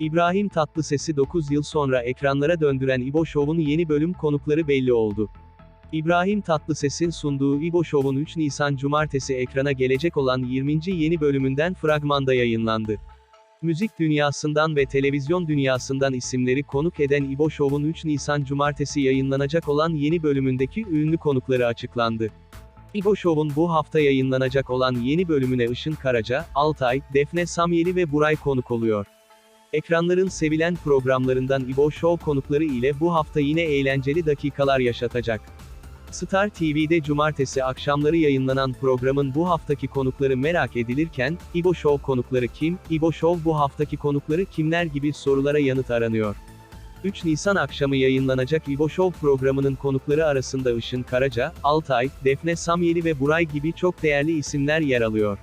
İbrahim Tatlıses'i 9 yıl sonra ekranlara döndüren İbo Show'un yeni bölüm konukları belli oldu. İbrahim Tatlıses'in sunduğu İbo Show'un 3 Nisan Cumartesi ekrana gelecek olan 20. yeni bölümünden fragmanda yayınlandı. Müzik dünyasından ve televizyon dünyasından isimleri konuk eden İbo Show'un 3 Nisan Cumartesi yayınlanacak olan yeni bölümündeki ünlü konukları açıklandı. İbo Show'un bu hafta yayınlanacak olan yeni bölümüne Işın Karaca, Altay, Defne Samyeli ve Buray konuk oluyor. Ekranların sevilen programlarından İbo Show konukları ile bu hafta yine eğlenceli dakikalar yaşatacak. Star TV'de cumartesi akşamları yayınlanan programın bu haftaki konukları merak edilirken, İbo Show konukları kim, İbo Show bu haftaki konukları kimler gibi sorulara yanıt aranıyor. 3 Nisan akşamı yayınlanacak İbo Show programının konukları arasında Işın Karaca, Altay, Defne Samyeli ve Buray gibi çok değerli isimler yer alıyor.